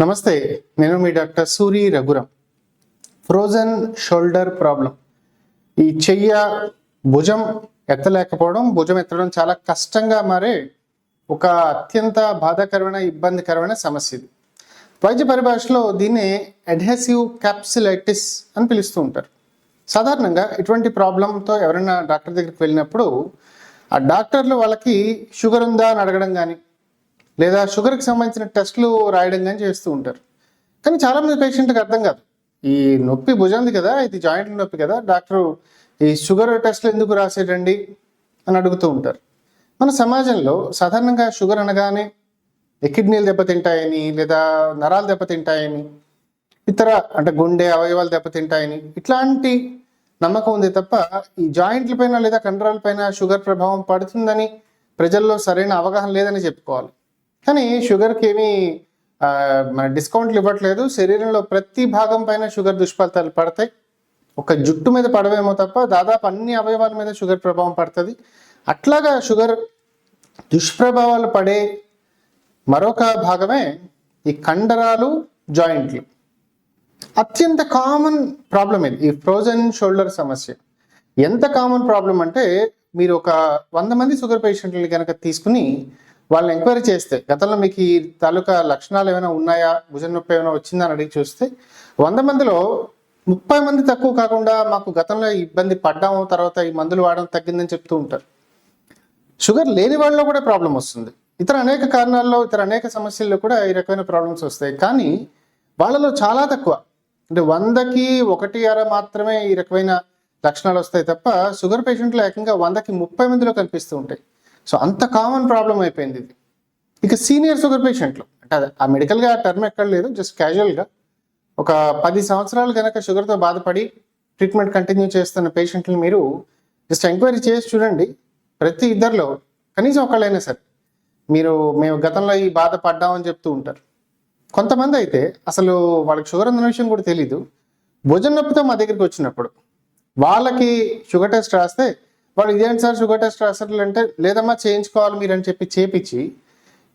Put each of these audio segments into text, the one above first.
నమస్తే నేను మీ doctor Suri Raghuram frozen shoulder problem. ఈ చెయ్య భుజం ఎత్తలేకపోవడం భుజం ఎత్తడం చాలా కష్టంగా మారే ఒక అత్యంత బాధాకరమైన ఇబ్బందికరమైన సమస్య ఇది. వైద్య పరిభాషలో దీన్ని అడ్హెసివ్ క్యాప్సిలైటిస్ అని పిలుస్తూ ఉంటారు. సాధారణంగా ఇటువంటి ప్రాబ్లంతో ఎవరైనా డాక్టర్ దగ్గరికి వెళ్ళినప్పుడు ఆ డాక్టర్లు వాళ్ళకి షుగర్ ఉందా అని అడగడం కానీ లేదా షుగర్కి సంబంధించిన టెస్టులు రాయడం కానీ చేస్తూ ఉంటారు. కానీ చాలామంది పేషెంట్కి అర్థం కాదు. ఈ నొప్పి భుజంది కదా ఇది జాయింట్ నొప్పి కదా డాక్టర్ ఈ షుగర్ టెస్ట్లు ఎందుకు రాసేటండి అని అడుగుతూ ఉంటారు. మన సమాజంలో సాధారణంగా షుగర్ అనగానే కిడ్నీలు దెబ్బతింటాయని లేదా నరాలు దెబ్బతింటాయని ఇతర అంటే గుండె అవయవాలు దెబ్బతింటాయని ఇట్లాంటి నమ్మకం ఉంది తప్ప ఈ జాయింట్ల పైన లేదా కండరాల పైన షుగర్ ప్రభావం పడుతుందని ప్రజల్లో సరైన అవగాహన లేదని చెప్పుకోవాలి. కానీ షుగర్కి ఏమీ మన డిస్కౌంట్లు ఇవ్వట్లేదు. శరీరంలో ప్రతి భాగం పైన షుగర్ దుష్ఫలితాలు పడతాయి. ఒక జుట్టు మీద పడవేమో తప్ప దాదాపు అన్ని అవయవాల మీద షుగర్ ప్రభావం పడుతుంది. అట్లాగా షుగర్ దుష్ప్రభావాలు పడే మరొక భాగమే ఈ కండరాలు జాయింట్లు. అత్యంత కామన్ ప్రాబ్లం ఇది. ఈ ఫ్రోజన్ షోల్డర్ సమస్య. ఎంత కామన్ ప్రాబ్లం అంటే మీరు ఒక వంద మంది షుగర్ పేషెంట్ని కనుక తీసుకుని వాళ్ళని ఎంక్వైరీ చేస్తే గతంలో మీకు ఈ తాలూకా లక్షణాలు ఏమైనా ఉన్నాయా? భుజం నొప్పి ఏమైనా వచ్చిందా అని అడిగి చూస్తే వంద మందిలో ముప్పై మంది తక్కువ కాకుండా మాకు గతంలో ఇబ్బంది పడ్డాము తర్వాత ఈ మందులు వాడడం తగ్గిందని చెప్తూ ఉంటారు. షుగర్ లేని వాళ్ళలో కూడా ప్రాబ్లం వస్తుంది. ఇతర అనేక కారణాల్లో ఇతర అనేక సమస్యల్లో కూడా ఈ రకమైన ప్రాబ్లమ్స్ వస్తాయి. కానీ వాళ్ళలో చాలా తక్కువ. అంటే వందకి ఒకటి అర మాత్రమే ఈ రకమైన లక్షణాలు వస్తాయి తప్ప షుగర్ పేషెంట్లు ఏకంగా వందకి ముప్పై మందిలో కనిపిస్తూ ఉంటాయి. సో అంత కామన్ ప్రాబ్లం అయిపోయింది ఇది. ఇక సీనియర్ షుగర్ పేషెంట్లు అంటే ఆ మెడికల్గా టర్మ్ ఎక్కడ లేదు జస్ట్ క్యాజువల్గా ఒక పది సంవత్సరాలు కనుక షుగర్తో బాధపడి ట్రీట్మెంట్ కంటిన్యూ చేస్తున్న పేషెంట్లు మీరు జస్ట్ ఎంక్వైరీ చేసి చూడండి. ప్రతి ఇద్దరిలో కనీసం ఒకళ్ళైనా సరే మీరు మేము గతంలో ఈ బాధ పడ్డామని చెప్తూ ఉంటారు. కొంతమంది అయితే అసలు వాళ్ళకి షుగర్ ఉందన్న విషయం కూడా తెలీదు. భుజం నొప్పితో మా దగ్గరికి వచ్చినప్పుడు వాళ్ళకి షుగర్ టెస్ట్ రాస్తే వాళ్ళు ఇదేంటి సార్ షుగర్ టెస్ట్ రాస్తారు అంటే లేదమ్మా చేయించుకోవాలి మీరు అని చెప్పి చేపించి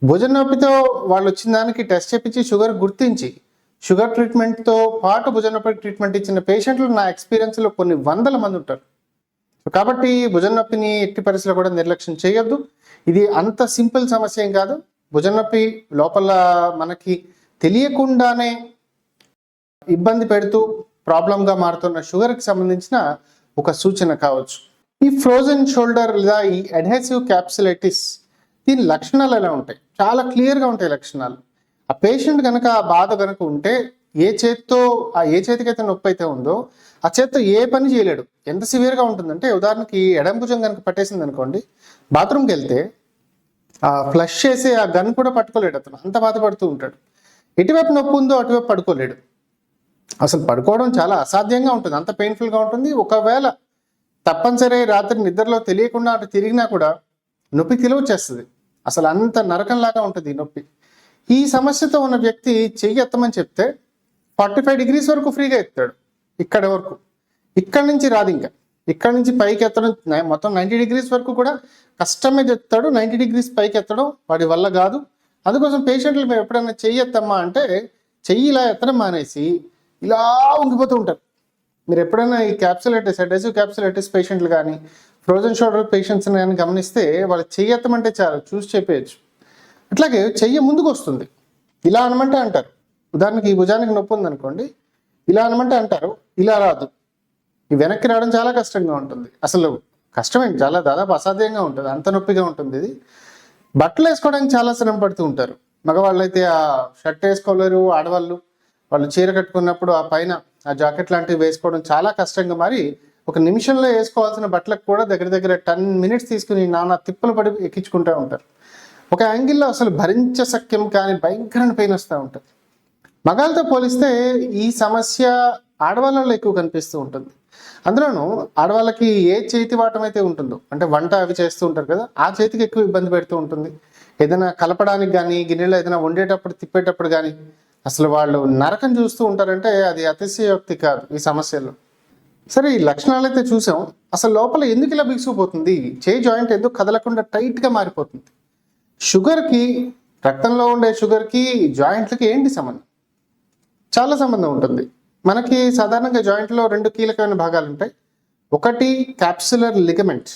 భుజం నొప్పితో వాళ్ళు వచ్చిన దానికి టెస్ట్ చేపించి షుగర్ గుర్తించి షుగర్ ట్రీట్మెంట్తో పాటు భుజం నొప్పి ట్రీట్మెంట్ ఇచ్చిన పేషెంట్లు నా ఎక్స్పీరియన్స్లో కొన్ని వందల మంది ఉంటారు. కాబట్టి భుజం నొప్పిని ఎట్టి పరిస్థితుల్లో కూడా నిర్లక్ష్యం చేయొద్దు. ఇది అంత సింపుల్ సమస్య ఏం కాదు. భుజం నొప్పి లోపల మనకి తెలియకుండానే ఇబ్బంది పెడుతూ ప్రాబ్లంగా మారుతున్న షుగర్కి సంబంధించిన ఒక సూచన కావచ్చు. ఈ ఫ్రోజన్ షోల్డర్ లేదా ఈ అడ్హెసివ్ క్యాప్సులైటిస్ దీని లక్షణాలు ఎలా ఉంటాయి? చాలా క్లియర్గా ఉంటాయి లక్షణాలు. ఆ పేషెంట్ కనుక ఆ బాధ కనుక ఉంటే ఏ చేత్తో ఆ ఏ చేతికైతే నొప్పి అయితే ఉందో ఆ చేత్తో ఏ పని చేయలేడు. ఎంత సివియర్గా ఉంటుందంటే ఉదాహరణకి ఎడం భుజం కనుక పట్టేసింది అనుకోండి బాత్రూమ్కి వెళ్తే ఆ ఫ్లష్ చేసే ఆ గన్ కూడా పట్టుకోలేడు అతను. అంత బాధపడుతూ ఉంటాడు. ఎటువైపు నొప్పి ఉందో అటువైపు పడుకోలేడు. అసలు పడుకోవడం చాలా అసాధ్యంగా ఉంటుంది. అంత పెయిన్ఫుల్గా ఉంటుంది. ఒకవేళ తప్పనిసరి రాత్రి నిద్రలో తెలియకుండా అటు తిరిగినా కూడా నొప్పి తెలివచ్చేస్తుంది అసలు అంత నరకంలాగా ఉంటుంది ఈ నొప్పి. ఈ సమస్యతో ఉన్న వ్యక్తి చెయ్యి ఎత్తమని చెప్తే ఫార్టీ ఫైవ్ డిగ్రీస్ వరకు ఫ్రీగా ఎత్తాడు ఇక్కడ వరకు. ఇక్కడ నుంచి రాదు ఇంకా. ఇక్కడ నుంచి పైకి ఎత్తడం మొత్తం నైంటీ డిగ్రీస్ వరకు కూడా కష్టమే ఎత్తాడు. నైంటీ డిగ్రీస్ పైకి ఎత్తడం వాడి వల్ల కాదు. అందుకోసం పేషెంట్లు మేము ఎప్పుడైనా చెయ్యి ఎత్తమ్మా అంటే చెయ్యి ఇలా ఎత్తడం మానేసి ఇలా ఉంగిపోతూ ఉంటారు. మీరు ఎప్పుడైనా ఈ క్యాప్సులైటిస్ అడ్రెసివ్ క్యాప్సులైటిస్ పేషెంట్లు కానీ ఫ్రోజన్ షోల్డర్ పేషెంట్స్ని కానీ గమనిస్తే వాళ్ళు చెయ్యి ఎత్తమంటే చాలు చూసి చెప్పేయచ్చు. అట్లాగే చెయ్యి ముందుకు వస్తుంది ఇలా అనమంటే అంటారు. ఉదాహరణకి ఈ భుజానికి నొప్పి ఉందనుకోండి ఇలా అనమంటే అంటారు ఇలా రాదు. ఈ వెనక్కి రావడం చాలా కష్టంగా ఉంటుంది. అసలు కష్టమేంటి చాలా దాదాపు అసాధ్యంగా ఉంటుంది అంత నొప్పిగా ఉంటుంది ఇది. బట్టలు వేసుకోవడానికి చాలా శ్రమ పడుతూ ఉంటారు. మగవాళ్ళు అయితే ఆ షర్ట్ వేసుకోలేరు ఆడవాళ్ళు. వాళ్ళు చీర కట్టుకున్నప్పుడు ఆ పైన ఆ జాకెట్ లాంటివి వేసుకోవడం చాలా కష్టంగా మారి ఒక నిమిషంలో వేసుకోవాల్సిన బట్టలకు కూడా దగ్గర దగ్గర టెన్ మినిట్స్ తీసుకుని నానా తిప్పలు పడి ఎక్కించుకుంటూ ఉంటారు. ఒక యాంగిల్లో అసలు భరించ సఖ్యం కానీ భయంకరమైన పెయిన్ వస్తూ ఉంటుంది. మగాళ్ళతో పోలిస్తే ఈ సమస్య ఆడవాళ్ళలో ఎక్కువ కనిపిస్తూ ఉంటుంది. అందులోనూ ఆడవాళ్ళకి ఏ చేతి వాటం అయితే ఉంటుందో అంటే వంట అవి చేస్తూ ఉంటారు కదా ఆ చేతికి ఎక్కువ ఇబ్బంది పెడుతూ ఉంటుంది. ఏదైనా కలపడానికి కానీ గిన్నెలో ఏదైనా వండేటప్పుడు తిప్పేటప్పుడు కానీ అసలు వాళ్ళు నరకం చూస్తూ ఉంటారంటే అది అతిశయోక్తి కాదు ఈ సమస్యలు. సరే ఈ లక్షణాలు అయితే చూసాం. అసలు లోపల ఎందుకు ఇలా బిగుసుకుపోతుంది? చేయి జాయింట్ ఎందుకు కదలకుండా టైట్గా మారిపోతుంది? షుగర్కి రక్తంలో ఉండే షుగర్కి జాయింట్లకి ఏంటి సంబంధం? చాలా సంబంధం ఉంటుంది. మనకి సాధారణంగా జాయింట్లో రెండు కీలకమైన భాగాలు ఉంటాయి. ఒకటి క్యాప్సులర్ లిగమెంట్.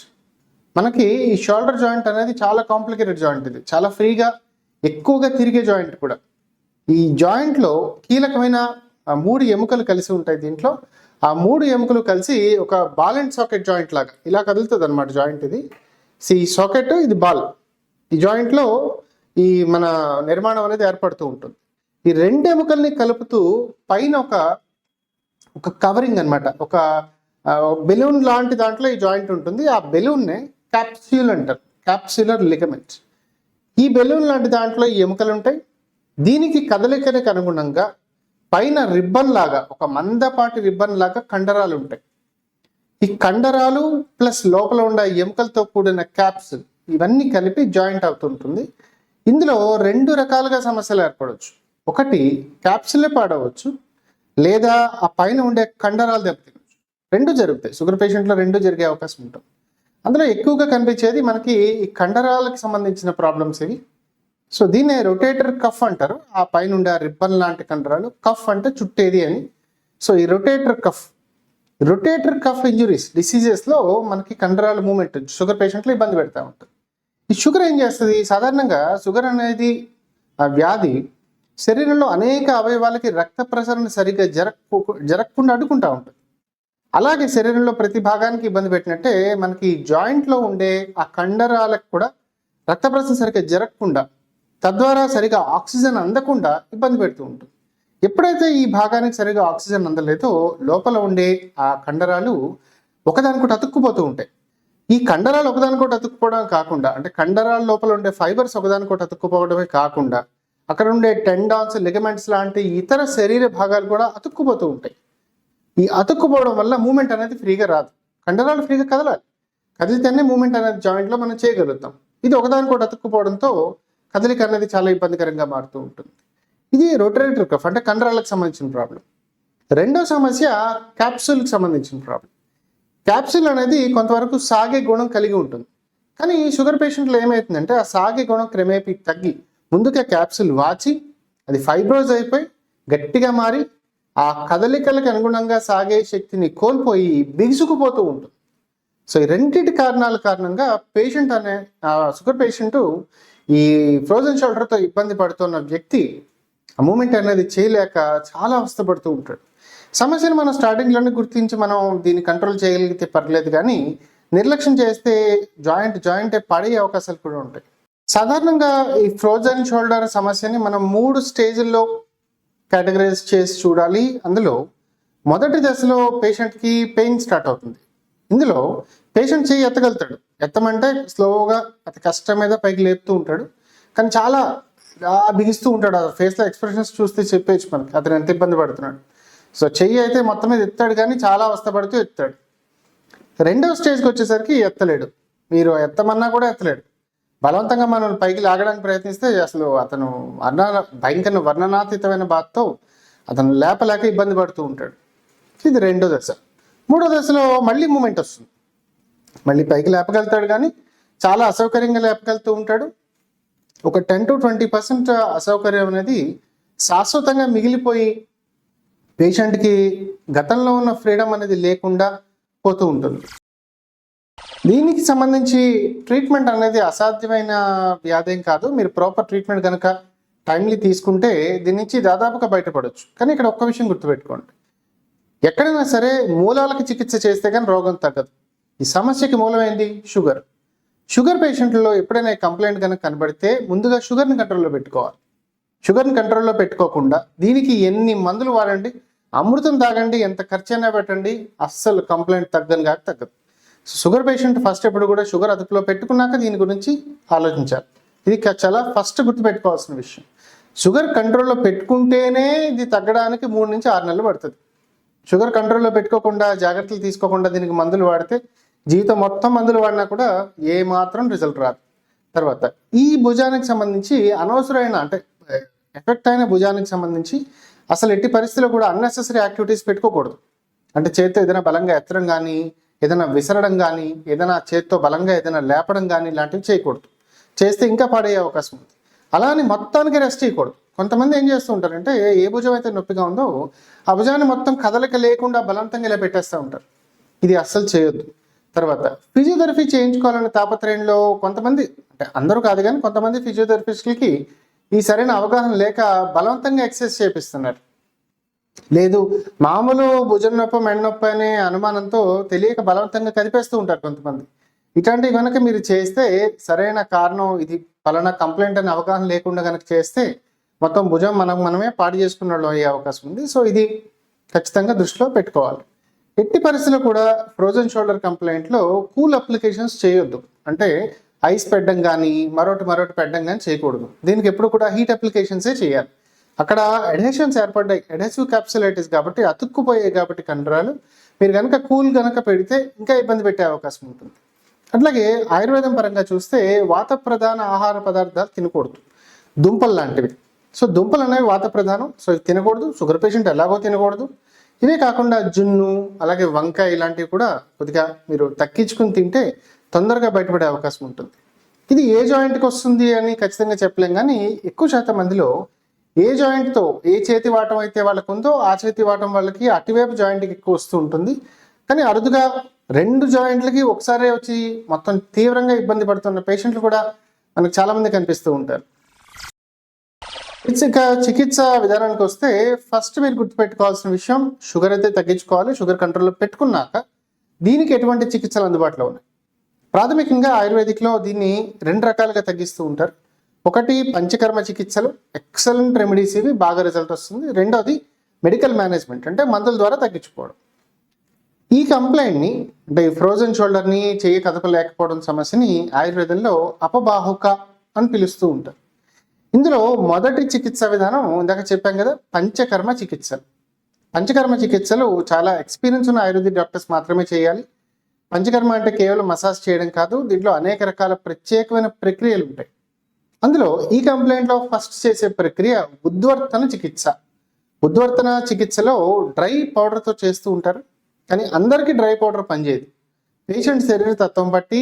మనకి ఈ షోల్డర్ జాయింట్ అనేది చాలా కాంప్లికేటెడ్ జాయింట్ ఇది. చాలా ఫ్రీగా ఎక్కువగా తిరిగే జాయింట్ కూడా. ఈ జాయింట్లో కీలకమైన ఆ మూడు ఎముకలు కలిసి ఉంటాయి దీంట్లో. ఆ మూడు ఎముకలు కలిసి ఒక బాల్ అండ్ సాకెట్ జాయింట్ లాగా ఇలా కదులుతుంది అనమాట జాయింట్ ఇది. ఈ సాకెట్ ఇది బాల్. ఈ జాయింట్లో ఈ మన నిర్మాణం అనేది ఏర్పడుతూ ఉంటుంది. ఈ రెండు ఎముకల్ని కలుపుతూ పైన ఒక ఒక కవరింగ్ అన్నమాట. ఒక బెలూన్ లాంటి దాంట్లో ఈ జాయింట్ ఉంటుంది. ఆ బెలూన్నే క్యాప్స్యూల్ అంటారు క్యాప్స్యులర్ లిగమెంట్ ఈ బెలూన్ లాంటి దాంట్లో ఈ ఎముకలు ఉంటాయి. దీనికి కదలికనికి అనుగుణంగా పైన రిబ్బన్ లాగా ఒక మందపాటి రిబ్బన్ లాగా కండరాలు ఉంటాయి. ఈ కండరాలు ప్లస్ లోపల ఉండే ఎముకలతో కూడిన క్యాప్స్ ఇవన్నీ కలిపి జాయింట్ అవుతుంటుంది. ఇందులో రెండు రకాలుగా సమస్యలు ఏర్పడవచ్చు. ఒకటి క్యాప్సులే పాడవచ్చు లేదా ఆ పైన ఉండే కండరాలు దెబ్బతినవచ్చు. రెండు జరుగుతాయి. షుగర్ పేషెంట్లో రెండు జరిగే అవకాశం ఉంటుంది. అందులో ఎక్కువగా కనిపించేది మనకి ఈ కండరాలకు సంబంధించిన ప్రాబ్లమ్స్ ఇవి. సో దీన్నే రొటేటర్ కఫ్ అంటారు. ఆ పైన ఉండే ఆ రిబ్బన్ లాంటి కండరాలు కఫ్ అంటే చుట్టేది అని. సో ఈ rotator cuff rotator cuff injuries డిసీజెస్లో మనకి కండరాల మూమెంట్ షుగర్ పేషెంట్లు ఇబ్బంది పెడతా ఉంటుంది ఈ షుగర్ ఏం చేస్తుంది? సాధారణంగా షుగర్ అనేది ఆ వ్యాధి శరీరంలో అనేక అవయవాలకి రక్త ప్రసరణ సరిగ్గా జరక్కు జరగకుండా అడ్డుకుంటా ఉంటుంది అలాగే శరీరంలో ప్రతి భాగానికి ఇబ్బంది పెట్టినట్టే మనకి జాయింట్లో ఉండే ఆ కండరాలకు కూడా రక్త ప్రసరణ సరిగ్గా జరగకుండా తద్వారా సరిగా ఆక్సిజన్ అందకుండా ఇబ్బంది పెడుతూ ఉంటుంది. ఎప్పుడైతే ఈ భాగానికి సరిగా ఆక్సిజన్ అందలేదో లోపల ఉండే ఆ కండరాలు ఒకదానికొకటి అతుక్కుపోతూ ఉంటాయి. ఈ కండరాలు ఒకదానికొకటి అతుక్కుపోవడం కాకుండా అంటే కండరాల లోపల ఉండే ఫైబర్స్ ఒకదానికొకటి అతుక్కుపోవడమే కాకుండా అక్కడ ఉండే టెండాన్స్ లిగమెంట్స్ లాంటి ఇతర శరీర భాగాలు కూడా అతుక్కుపోతూ ఉంటాయి. ఈ అతుక్కుపోవడం వల్ల మూమెంట్ అనేది ఫ్రీగా రాదు. కండరాలు ఫ్రీగా కదలాలి. కదిలితేనే మూమెంట్ అనేది జాయింట్లో మనం చేయగలుగుతాం. ఇది ఒకదానికొకటి అతుక్కుపోవడంతో కదలిక అనేది చాలా ఇబ్బందికరంగా మారుతూ ఉంటుంది. ఇది రొటరేటర్ కఫ్ అంటే కండరాలకు సంబంధించిన ప్రాబ్లం రెండో సమస్య క్యాప్సూల్కి సంబంధించిన ప్రాబ్లం క్యాప్సూల్ అనేది కొంతవరకు సాగే గుణం కలిగి ఉంటుంది. కానీ ఈ షుగర్ పేషెంట్లో ఏమవుతుందంటే ఆ సాగే గుణం క్రమేపీ తగ్గి ముందుగా క్యాప్సూల్ వాచి అది ఫైబ్రోజ్ అయిపోయి గట్టిగా మారి ఆ కదలికలకు అనుగుణంగా సాగే శక్తిని కోల్పోయి బిగుసుకుపోతూ ఉంటుంది. సో ఈ రెండింటి కారణాల కారణంగా పేషెంట్ అనే ఆ షుగర్ పేషెంట్ ఈ ఫ్రోజన్ షోల్డర్తో ఇబ్బంది పడుతున్న వ్యక్తి ఆ మూమెంట్ అనేది చేయలేక చాలా అవస్థపడుతూ ఉంటాడు. సమస్యను మనం స్టార్టింగ్లోనే గుర్తించి మనం దీన్ని కంట్రోల్ చేయగలిగితే పర్లేదు కానీ నిర్లక్ష్యం చేస్తే జాయింట్ జాయింట్ పడే అవకాశాలు కూడా ఉంటాయి. సాధారణంగా ఈ ఫ్రోజన్ షోల్డర్ సమస్యని మనం మూడు స్టేజ్ల్లో కేటగరైజ్ చేసి చూడాలి. అందులో మొదటి దశలో పేషెంట్కి పెయిన్ స్టార్ట్ అవుతుంది. ఇందులో పేషెంట్ చేయి ఎత్తగలుగుతాడు. ఎత్తమంటే స్లోగా అతి కష్టం మీద పైకి లేపుతూ ఉంటాడు. కానీ చాలా బిగిస్తూ ఉంటాడు. ఆ ఫేస్లో ఎక్స్ప్రెషన్స్ చూస్తే చెప్పేయచ్చు మనకి. అతను ఎంత ఇబ్బంది పడుతున్నాడు. సో చెయ్యి అయితే మొత్తం మీద ఎత్తాడు కానీ చాలా అవస్థపడుతూ ఎత్తాడు. రెండవ స్టేజ్కి వచ్చేసరికి ఎత్తలేడు. మీరు ఎత్తమన్నా కూడా ఎత్తలేడు. బలవంతంగా మనం పైకి లాగడానికి ప్రయత్నిస్తే అసలు అతను వర్ణ భయంకర వర్ణనాతీతమైన బాధతో అతను లేపలేక ఇబ్బంది పడుతూ ఉంటాడు. ఇది రెండో దశ. మూడో దశలో మళ్ళీ మూమెంట్ వస్తుంది. మళ్ళీ పైకి లేపగలుగుతాడు కానీ చాలా అసౌకర్యంగా లేపగలుగుతూ ఉంటాడు. ఒక టెన్ టు ట్వంటీ పర్సెంట్ అసౌకర్యం అనేది శాశ్వతంగా మిగిలిపోయి పేషెంట్కి గతంలో ఉన్న ఫ్రీడమ్ అనేది లేకుండా పోతూ ఉంటుంది. దీనికి సంబంధించి ట్రీట్మెంట్ అనేది అసాధ్యమైన వ్యాధేం కాదు. మీరు ప్రాపర్ ట్రీట్మెంట్ కనుక టైంలీ తీసుకుంటే దీని నుంచి దాదాపుగా బయటపడవచ్చు కానీ ఇక్కడ ఒక్క విషయం గుర్తుపెట్టుకోండి. ఎక్కడైనా సరే మూలాలకు చికిత్స చేస్తే కానీ రోగం తగ్గదు. ఈ సమస్యకి మూలమైంది షుగర్. షుగర్ పేషెంట్లలో ఎప్పుడైనా కంప్లైంట్ కనుక కనబడితే ముందుగా షుగర్ని కంట్రోల్లో పెట్టుకోవాలి. షుగర్ని కంట్రోల్లో పెట్టుకోకుండా దీనికి ఎన్ని మందులు వాడండి అమృతం తాగండి ఎంత ఖర్చైనా పెట్టండి అస్సలు కంప్లైంట్ తగ్గని కాక తగ్గదు. షుగర్ పేషెంట్ ఫస్ట్ ఎప్పుడు కూడా షుగర్ అదుపులో పెట్టుకున్నాక దీని గురించి ఆలోచించాలి. ఇది చాలా ఫస్ట్ గుర్తుపెట్టుకోవాల్సిన విషయం. షుగర్ కంట్రోల్లో పెట్టుకుంటేనే ఇది తగ్గడానికి మూడు నుంచి ఆరు నెలలు పడుతుంది. షుగర్ కంట్రోల్లో పెట్టుకోకుండా జాగ్రత్తలు తీసుకోకుండా దీనికి మందులు వాడితే జీవితం మొత్తం మందులు వాడినా కూడా ఏ మాత్రం రిజల్ట్ రాదు. తర్వాత ఈ భుజానికి సంబంధించి అనవసరమైన అంటే ఎఫెక్ట్ అయిన భుజానికి సంబంధించి అసలు ఎట్టి పరిస్థితుల్లో కూడా అన్నెసెసరీ యాక్టివిటీస్ పెట్టుకోకూడదు. అంటే చేత్తో ఏదైనా బలంగా ఎత్తడం కానీ ఏదైనా విసరడం కానీ ఏదైనా చేత్తో బలంగా ఏదైనా లేపడం కానీ ఇలాంటివి చేయకూడదు. చేస్తే ఇంకా పాడయ్యే అవకాశం ఉంది. అలా అని మొత్తానికి రెస్ట్ చేయకూడదు కొంతమంది ఏం చేస్తూ ఉంటారంటే ఏ భుజం అయితే నొప్పిగా ఉందో ఆ భుజాన్ని మొత్తం కదలిక లేకుండా బలవంతంగా ఇలా పెట్టేస్తూ ఉంటారు. ఇది అస్సలు చేయొద్దు. తర్వాత ఫిజియోథెరపీ చేయించుకోవాలనే తాపత్రయంలో కొంతమంది అంటే అందరూ కాదు కానీ కొంతమంది ఫిజియోథెరపిస్టులకి ఈ సరైన అవగాహన లేక బలవంతంగా ఎక్సర్సైజ్ చేపిస్తున్నారు లేదు మామూలు భుజం నొప్పి మెడ నొప్పి అనే అనుమానంతో తెలియక బలవంతంగా కదిపేస్తూ ఉంటారు కొంతమంది. ఇట్లాంటివి కనుక మీరు చేస్తే సరైన కారణం ఇది పలానా కంప్లైంట్ అనే అవగాహన లేకుండా కనుక చేస్తే మొత్తం భుజం మనం మనమే పాడు చేసుకున్న వాళ్ళు అయ్యే అవకాశం ఉంది. సో ఇది ఖచ్చితంగా దృష్టిలో పెట్టుకోవాలి. ఎట్టి పరిస్థితుల్లో కూడా ఫ్రోజన్ షోల్డర్ కంప్లైంట్లో కూల్ అప్లికేషన్స్ చేయొద్దు. అంటే ఐస్ పెట్టడం కానీ మరొకటి మరొకటి పెట్టడం కానీ చేయకూడదు. దీనికి ఎప్పుడు కూడా హీట్ అప్లికేషన్సే చేయాలి. అక్కడ ఎడహెషన్స్ ఏర్పడ్డాయి. ఎడహెసివ్ క్యాప్సులైటిస్ కాబట్టి అతుక్కుపోయాయి కాబట్టి కండరాలు. మీరు కనుక కూల్ కనుక పెడితే ఇంకా ఇబ్బంది పెట్టే అవకాశం ఉంటుంది. అట్లాగే ఆయుర్వేదం పరంగా చూస్తే వాత ప్రధాన ఆహార పదార్థాలు తినకూడదు. దుంపలు లాంటివి. సో దుంపలు అనేవి వాత ప్రధానం. సో తినకూడదు. షుగర్ పేషెంట్ ఎలాగో తినకూడదు. ఇవే కాకుండా జున్ను అలాగే వంకాయ ఇలాంటివి కూడా కొద్దిగా మీరు తగ్గించుకుని తింటే తొందరగా బయటపడే అవకాశం ఉంటుంది. ఇది ఏ జాయింట్కి వస్తుంది అని ఖచ్చితంగా చెప్పలేం కానీ ఎక్కువ శాతం మందిలో ఏ జాయింట్తో ఏ చేతి వాటం అయితే వాళ్ళకు ఉందో ఆ చేతి వాటం వాళ్ళకి అటువైపు జాయింట్కి ఎక్కువ వస్తూ ఉంటుంది. కానీ అరుదుగా రెండు జాయింట్లకి ఒకసారే వచ్చి మొత్తం తీవ్రంగా ఇబ్బంది పడుతున్న పేషెంట్లు కూడా మనకు చాలామంది కనిపిస్తూ ఉంటారు. చికిత్స చికిత్స విధానానికి వస్తే ఫస్ట్ మీరు గుర్తుపెట్టుకోవాల్సిన విషయం షుగర్ అయితే తగ్గించుకోవాలి షుగర్ కంట్రోల్లో పెట్టుకున్నాక దీనికి ఎటువంటి చికిత్సలు అందుబాటులో ఉన్నాయి? ప్రాథమికంగా ఆయుర్వేదిక్లో దీన్ని రెండు రకాలుగా తగ్గిస్తూ ఉంటారు. ఒకటి పంచకర్మ చికిత్సలు ఎక్సలెంట్ రెమెడీస్ ఇవి బాగా రిజల్ట్ వస్తుంది. రెండోది మెడికల్ మేనేజ్మెంట్ అంటే మందుల ద్వారా తగ్గించుకోవడం. ఈ కంప్లైంట్ని అంటే ఫ్రోజన్ షోల్డర్ని చెయ్యి కదపలేకపోవడం సమస్యని ఆయుర్వేదంలో అపబాహుక అని పిలుస్తూ ఉంటారు. ఇందులో మొదటి చికిత్స విధానం ఇందాక చెప్పాం కదా పంచకర్మ చికిత్సలు పంచకర్మ చికిత్సలు చాలా ఎక్స్పీరియన్స్ ఉన్న ఆయుర్వేదిక్ డాక్టర్స్ మాత్రమే చేయాలి. పంచకర్మ అంటే కేవలం మసాజ్ చేయడం కాదు దీంట్లో అనేక రకాల ప్రత్యేకమైన ప్రక్రియలు ఉంటాయి. అందులో ఈ కంప్లైంట్లో ఫస్ట్ చేసే ప్రక్రియ ఉద్వర్తన చికిత్స. ఉద్వర్తన చికిత్సలో డ్రై పౌడర్తో చేస్తూ ఉంటారు కానీ అందరికీ డ్రై పౌడర్ పనిచేయదు. పేషెంట్ శరీర తత్వం బట్టి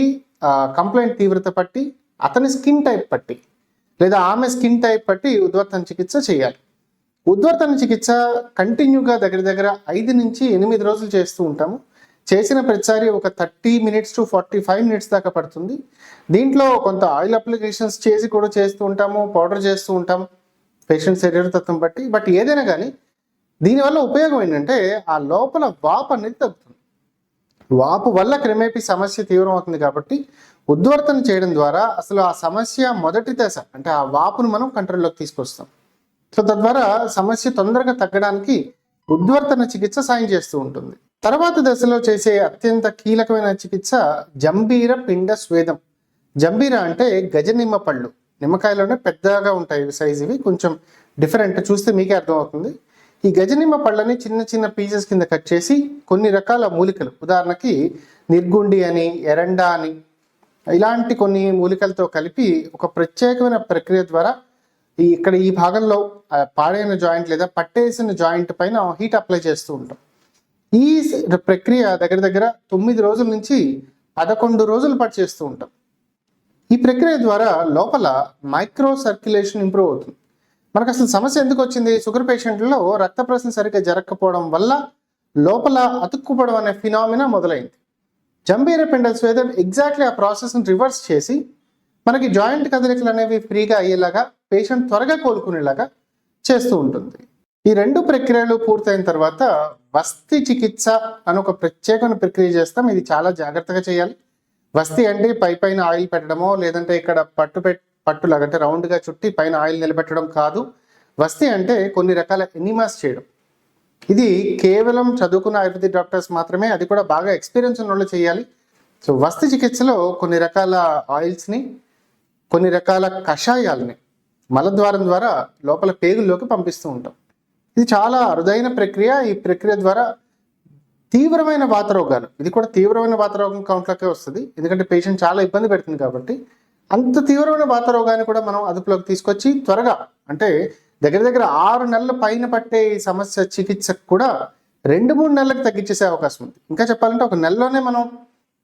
కంప్లైంట్ తీవ్రత బట్టి అతని స్కిన్ టైప్ బట్టి. లేదా ఆమె స్కిన్ టైప్ బట్టి ఉద్వర్తన చికిత్స చేయాలి. ఉద్వర్తన చికిత్స కంటిన్యూగా దగ్గర దగ్గర ఐదు నుంచి ఎనిమిది రోజులు చేస్తూ ఉంటాము. చేసిన ప్రతిసారి ఒక thirty minutes to forty five minutes దాకా పడుతుంది. దీంట్లో కొంత ఆయిల్ అప్లికేషన్స్ చేసి కూడా చేస్తూ ఉంటాము పౌడర్ చేస్తూ ఉంటాము పేషెంట్ శరీరతత్వం బట్టి. బట్ ఏదైనా కానీ దీనివల్ల ఉపయోగం ఏంటంటే ఆ లోపల వాపు అనేది తగ్గుతుంది. వాపు వల్ల క్రమేపీ సమస్య తీవ్రం అవుతుంది కాబట్టి ఉద్వర్తన చేయడం ద్వారా అసలు ఆ సమస్య మొదటి దశ అంటే ఆ వాపును మనం కంట్రోల్లోకి తీసుకొస్తాం. సో తద్వారా సమస్య తొందరగా తగ్గడానికి ఉద్వర్తన చికిత్స సాయం చేస్తూ ఉంటుంది. తర్వాత దశలో చేసే అత్యంత కీలకమైన చికిత్స జంబీర పిండ స్వేదం. జంబీర అంటే గజ నిమ్మ పళ్ళు. నిమ్మకాయలోనే పెద్దగా ఉంటాయి సైజ్ ఇవి కొంచెం డిఫరెంట్ చూస్తే మీకే అర్థమవుతుంది. ఈ గజనిమ్మ పళ్ళని చిన్న చిన్న పీసెస్ కింద కట్ చేసి కొన్ని రకాల మూలికలు. ఉదాహరణకి నిర్గుండి అని ఎరండా అని ఇలాంటి కొన్ని మూలికలతో కలిపి ఒక ప్రత్యేకమైన ప్రక్రియ ద్వారా ఈ ఇక్కడ ఈ భాగంలో పాడైన జాయింట్ లేదా పట్టేసిన జాయింట్ పైన హీట్ అప్లై చేస్తూ ఉంటాం. ఈ ప్రక్రియ దగ్గర దగ్గర తొమ్మిది రోజుల నుంచి పదకొండు రోజుల పాటు చేస్తూ ఉంటాం. ఈ ప్రక్రియ ద్వారా లోపల మైక్రో సర్క్యులేషన్ ఇంప్రూవ్ అవుతుంది. మనకు అసలు సమస్య ఎందుకు వచ్చింది? షుగర్ పేషెంట్లలో రక్త ప్రసరణ సరిగ్గా జరగకపోవడం వల్ల లోపల అతుక్కుపోవడం అనే ఫినామినా మొదలైంది. జంబీర పెండల్స్ స్వేదం ఎగ్జాక్ట్లీ ఆ ప్రాసెస్ని రివర్స్ చేసి మనకి జాయింట్ కదలికలు అనేవి ఫ్రీగా అయ్యేలాగా పేషెంట్ త్వరగా కోలుకునేలాగా చేస్తూ ఉంటుంది. ఈ రెండు ప్రక్రియలు పూర్తయిన తర్వాత వస్తి చికిత్స అని ఒక ప్రత్యేకమైన ప్రక్రియ చేస్తాం. ఇది చాలా జాగ్రత్తగా చేయాలి. వస్తి అంటే పై పైన ఆయిల్ పెట్టడమో లేదంటే ఇక్కడ పట్టు పెట్ పట్టులాగా అంటే రౌండ్గా చుట్టి పైన ఆయిల్ నిలబెట్టడం కాదు. వస్తి అంటే కొన్ని రకాల ఎనిమాస్ చేయడం. ఇది కేవలం చదువుకున్న ఆయుర్వేదిక్ డాక్టర్స్ మాత్రమే అది కూడా బాగా ఎక్స్పీరియన్స్ ఉన్న వాళ్ళు చేయాలి. సో వస్తు చికిత్సలో కొన్ని రకాల ఆయిల్స్ని కొన్ని రకాల కషాయాలని మలద్వారం ద్వారా లోపల పేగుల్లోకి పంపిస్తూ ఉంటాం. ఇది చాలా అరుదైన ప్రక్రియ. ఈ ప్రక్రియ ద్వారా తీవ్రమైన వాతరోగాలు ఇది కూడా తీవ్రమైన వాతరోగం కౌంట్లోకే వస్తుంది. ఎందుకంటే పేషెంట్ చాలా ఇబ్బంది పెడుతుంది కాబట్టి అంత తీవ్రమైన వాతరోగాన్ని కూడా మనం అదుపులోకి తీసుకొచ్చి త్వరగా అంటే దగ్గర దగ్గర ఆరు నెలల పైన పట్టే ఈ సమస్య చికిత్సకు కూడా రెండు మూడు నెలలకు తగ్గించేసే అవకాశం ఉంది. ఇంకా చెప్పాలంటే ఒక నెలలోనే మనం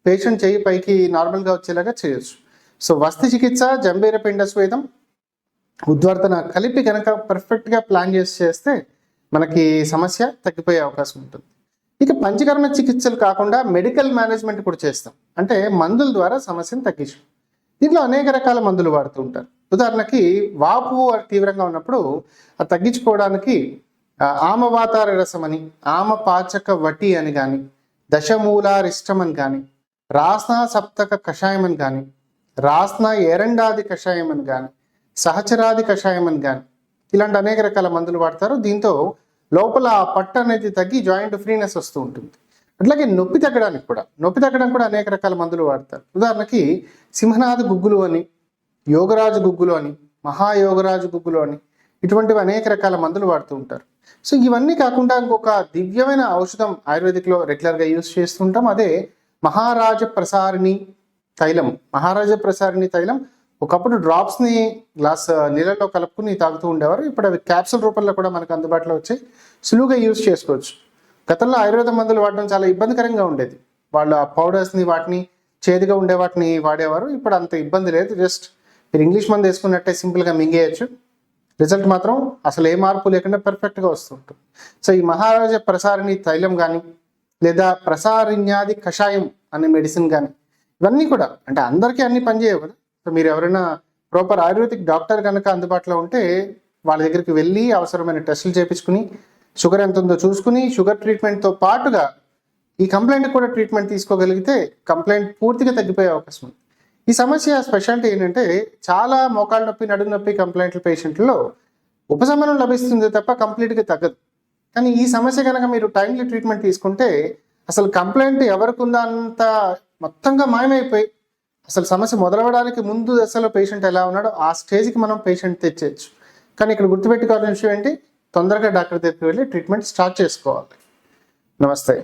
పేషెంట్ చేయి పైకి నార్మల్గా వచ్చేలాగా చేయొచ్చు. సో వస్తు చికిత్స జంబీర పిండస్వేదం ఉద్వర్తన కలిపి కనుక పర్ఫెక్ట్గా ప్లాన్ చేసి చేస్తే మనకి సమస్య తగ్గిపోయే అవకాశం ఉంటుంది. ఇక పంచకర్మ చికిత్సలు కాకుండా మెడికల్ మేనేజ్మెంట్ కూడా చేస్తాం. అంటే మందుల ద్వారా సమస్యను తగ్గించడం. దీంట్లో అనేక రకాల మందులు వాడుతూ ఉంటారు. ఉదాహరణకి వాపు తీవ్రంగా ఉన్నప్పుడు అది తగ్గించుకోవడానికి ఆమవాతార రసం అని ఆమ పాచక వటి అని కానీ దశమూలారిష్టం అని కానీ రాస్నా సప్తక కషాయం అని కానీ రాస్నా ఎరండాది కషాయం అని కానీ సహచరాది కషాయం అని కానీ ఇలాంటి అనేక రకాల మందులు వాడతారు. దీంతో లోపల ఆ పట్టు అనేది తగ్గి జాయింట్ ఫ్రీనెస్ వస్తూ ఉంటుంది. అట్లాగే నొప్పి తగ్గడానికి కూడా నొప్పి తగ్గడానికి కూడా అనేక రకాల మందులు వాడతారు. ఉదాహరణకి సింహనాథ గుగ్గులు అని యోగరాజు గుగ్గులు అని మహాయోగరాజు గుగ్గులు అని ఇటువంటివి అనేక రకాల మందులు వాడుతూ ఉంటారు. సో ఇవన్నీ కాకుండా ఇంకొక దివ్యమైన ఔషధం ఆయుర్వేదిక్లో రెగ్యులర్గా యూస్ చేస్తుంటాం. అదే మహారాజ ప్రసారిణి తైలం. మహారాజ ప్రసారిణి తైలం ఒకప్పుడు డ్రాప్స్ని గ్లాస్ నీళ్ళలో కలుపుకుని తాగుతూ ఉండేవారు. ఇప్పుడు అవి క్యాప్సూల్ రూపంలో కూడా మనకు అందుబాటులో వచ్చి సులువుగా యూజ్ చేసుకోవచ్చు. గతంలో ఆయుర్వేద మందులు వాడడం చాలా ఇబ్బందికరంగా ఉండేది. వాళ్ళు ఆ పౌడర్స్ని వాటిని చేదుగా ఉండే వాటిని వాడేవారు. ఇప్పుడు అంత ఇబ్బంది లేదు. జస్ట్ మీరు ఇంగ్లీష్ మందు వేసుకున్నట్టే సింపుల్గా మింగేయచ్చు. రిజల్ట్ మాత్రం అసలు ఏ మార్పు లేకుండా పర్ఫెక్ట్గా వస్తుంటుంది సో ఈ మహారాజా ప్రసారిణి తైలం కానీ లేదా ప్రసారిణ్యాది కషాయం అనే మెడిసిన్ కానీ ఇవన్నీ కూడా అంటే అందరికీ అన్ని పనిచేయవు కదా. సో మీరు ఎవరైనా ప్రాపర్ ఆయుర్వేదిక్ డాక్టర్ కనుక అందుబాటులో ఉంటే వాళ్ళ దగ్గరికి వెళ్ళి అవసరమైన టెస్టులు చేయించుకుని షుగర్ ఎంత ఉందో చూసుకుని షుగర్ ట్రీట్మెంట్తో పాటుగా ఈ కంప్లైంట్ కూడా ట్రీట్మెంట్ తీసుకోగలిగితే కంప్లైంట్ పూర్తిగా తగ్గిపోయే అవకాశం ఉంది. ఈ సమస్య స్పెషాలిటీ ఏంటంటే చాలా మోకాళ్ళ నొప్పి నడుము నొప్పి కంప్లైంట్ల పేషెంట్లో ఉపశమనం లభిస్తుంది తప్ప కంప్లీట్గా తగ్గదు. కానీ ఈ సమస్య కనుక మీరు టైంలీ ట్రీట్మెంట్ తీసుకుంటే అసలు కంప్లైంట్ ఎవరికి ఉందా అంత మొత్తంగా మాయమైపోయి అసలు సమస్య మొదలవడానికి ముందు దశలో పేషెంట్ ఎలా ఉన్నాడో ఆ స్టేజ్కి మనం పేషెంట్ తెచ్చేయచ్చు. కానీ ఇక్కడ గుర్తుపెట్టుకోవాల్సిన విషయం ఏంటి? తొందరగా డాక్టర్ దగ్గరికి వెళ్ళి ట్రీట్మెంట్ స్టార్ట్ చేసుకోవాలి. నమస్తే.